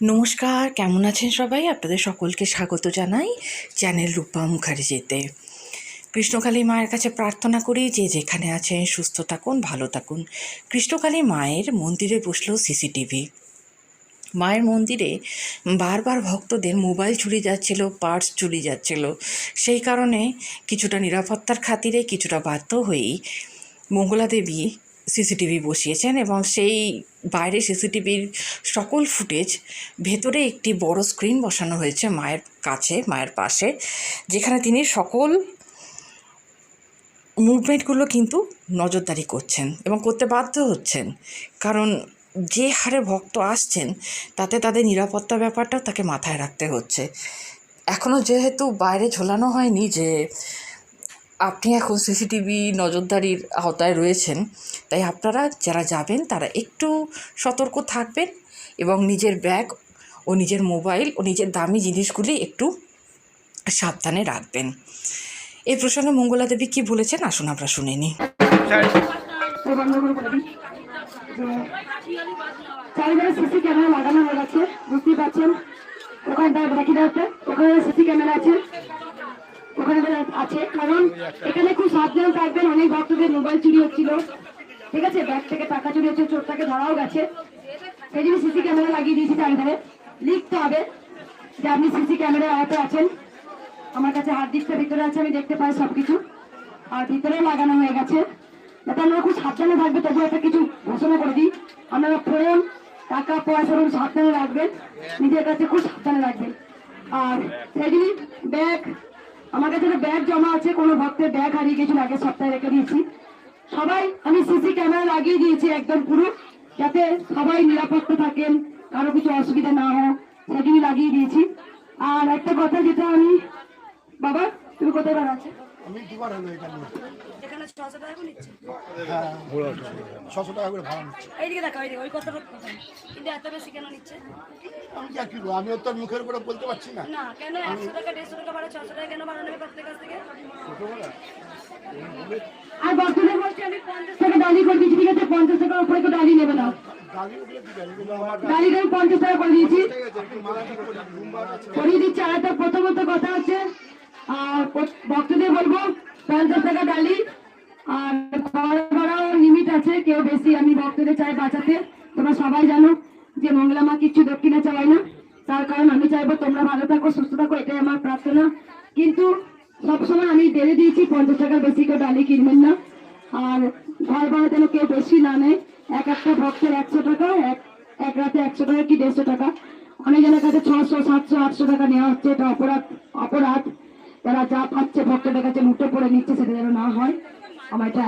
নমস্কার, কেমন আছেন সবাই? আপনাদের সকলকে স্বাগত জানাই চ্যানেল রূপা মুখার্জিতে। কৃষ্ণকালী মায়ের কাছে প্রার্থনা করি যে যেখানে আছেন, সুস্থ থাকুন, ভালো থাকুন। কৃষ্ণকালী মায়ের মন্দিরে বসল সিসিটিভি। মায়ের মন্দিরে বারবার ভক্তদের মোবাইল চুরি যাচ্ছিল, পার্স চুরি যাচ্ছিল। সেই কারণে কিছুটা নিরাপত্তার খাতিরে কিছুটা বাধ্য হয়েই মঙ্গলা দেবী সিসিটিভি বসিয়েছেন এবং সেই বাইরে সিসিটিভির সকল ফুটেজ ভেতরে একটি বড় স্ক্রিন বসানো হয়েছে মায়ের কাছে, মায়ের পাশে, যেখানে তিনি সকল মুভমেন্টগুলো কিন্তু নজরদারি করছেন এবং করতে বাধ্য হচ্ছেন। কারণ যে হারে ভক্ত আসছেন, তাতে তাদের নিরাপত্তা ব্যাপারটাও তাকে মাথায় রাখতে হচ্ছে। এখনও যেহেতু বাইরে ঝোলানো হয়নি যে আপনি এখন সিসিটিভি নজরদারির আওতায় রয়েছেন, তাই আপনারা যারা যাবেন তারা একটু সতর্ক থাকবেন এবং নিজের ব্যাগ ও নিজের মোবাইল ও নিজের দামি জিনিসগুলি একটু সাবধানে রাখবেন। এই প্রসঙ্গে মঙ্গলা দেবী কী বলেছেন আসুন আমরা শুনে ক্যামেরা লাগানো হয়ে গেছে, বুঝতেই পারছেন। ওখানে সিসি ক্যামেরা আছে। ওখানে আছে, কারণ এখানে খুব সাবধানে থাকবেন, অনেক ভক্তদের মোবাইল চুরি হচ্ছিল। ঠিক আছে? ব্যাগ থেকে টাকা চুরি হচ্ছে, চোরটাকে ধরাও গেছে। সেই জন্য সিসি ক্যামেরা লাগিয়ে দিয়েছি চারিধারে লিখতে হবে যে আপনি সিসি ক্যামেরার আওতে আছেন। আমার কাছে হাত দিকটা ভিতরে আছে, আমি দেখতে পাই সবকিছু। আর ভিতরেও লাগানো হয়ে গেছে। যাতে আপনারা খুব সাবধানে থাকবে তবু একটা কিছু ঘোষণা করে দিই। আপনারা ফোন, টাকা, পয়সা সাবধানে রাখবেন। নিজের কাছে খুব সাবধানে রাখবেন। আর সেগুলি ব্যাগ আমার কাছে ব্যাগ জমা আছে, কোনো ভক্তের ব্যাগ হারিয়ে গেছিল আগের সপ্তাহে রেখে দিয়েছি। সবাই, আমি সিসি ক্যামেরা লাগিয়ে দিয়েছি একদম পুরো, যাতে সবাই নিরাপত্তা থাকেন, কারও কিছু অসুবিধা না হয়, সেগুলি লাগিয়ে দিয়েছি। আর একটা কথা যেটা আমি বাবা, তুমি কোথায় বেড়াচ্ছে আমি দুবার হলো এখানে। এখানে ছশো টাকা করে নিচ্ছে। হ্যাঁ ছশো টাকা করে ভাড়া নিচ্ছে। এইদিকে দেখো এইদিকে ওই কথাটা কিন্তু এত বেশি কেন নিচ্ছে? আমি কি আর কি করব আমিও তো মুখের উপরে বলতে পারছি না। না কেন একশো টাকা দেড়শো টাকা ভাড়া ছশো টাকা কেন ভাড়া নেবে প্রত্যেক কাছ থেকে? আর বর্তমানে বলছি আমি পঞ্চাশ টাকা ডালি করে দিয়েছি ঠিক আছে? পঞ্চাশ টাকার উপরে ডালি নেবে না। ডালিটা আমি পঞ্চাশ টাকা করে দিয়েছি। করিয়ে দিচ্ছি। আর একটা প্রথমত কথা হচ্ছে ভক্তদের বলব, পঞ্চাশ টাকা ডালি আর ঘর ভাড়াও লিমিট আছে, কেউ বেশি আমি ভক্তদের চাই বাঁচাতে। তোমরা সবাই জানো যে মঙ্গলা মা কিচ্ছু দক্ষিণা চাই না। তার কারণ আমি চাইব তোমরা ভালো থাকো, সুস্থ থাকো, এটাই আমার প্রার্থনা। কিন্তু সবসময় আমি বেড়ে দিয়েছি, পঞ্চাশ টাকার বেশি কেউ ডালি কিনবেন না। আর ঘর ভাড়া যেন কেউ বেশি না নেয়। এক একটা ভক্তের একশো টাকা, এক এক রাতে একশো টাকা কি দেড়শো টাকা? অনেকজনের কাছে ছশো, সাতশো, আটশো টাকা নেওয়া হচ্ছে, এটা অপরাধ অপরাধ। তারা যা পাচ্ছে ভক্তদের কাছে লুটে পড়ে নিচ্ছে সেটা যেন না হয়। আমার এটা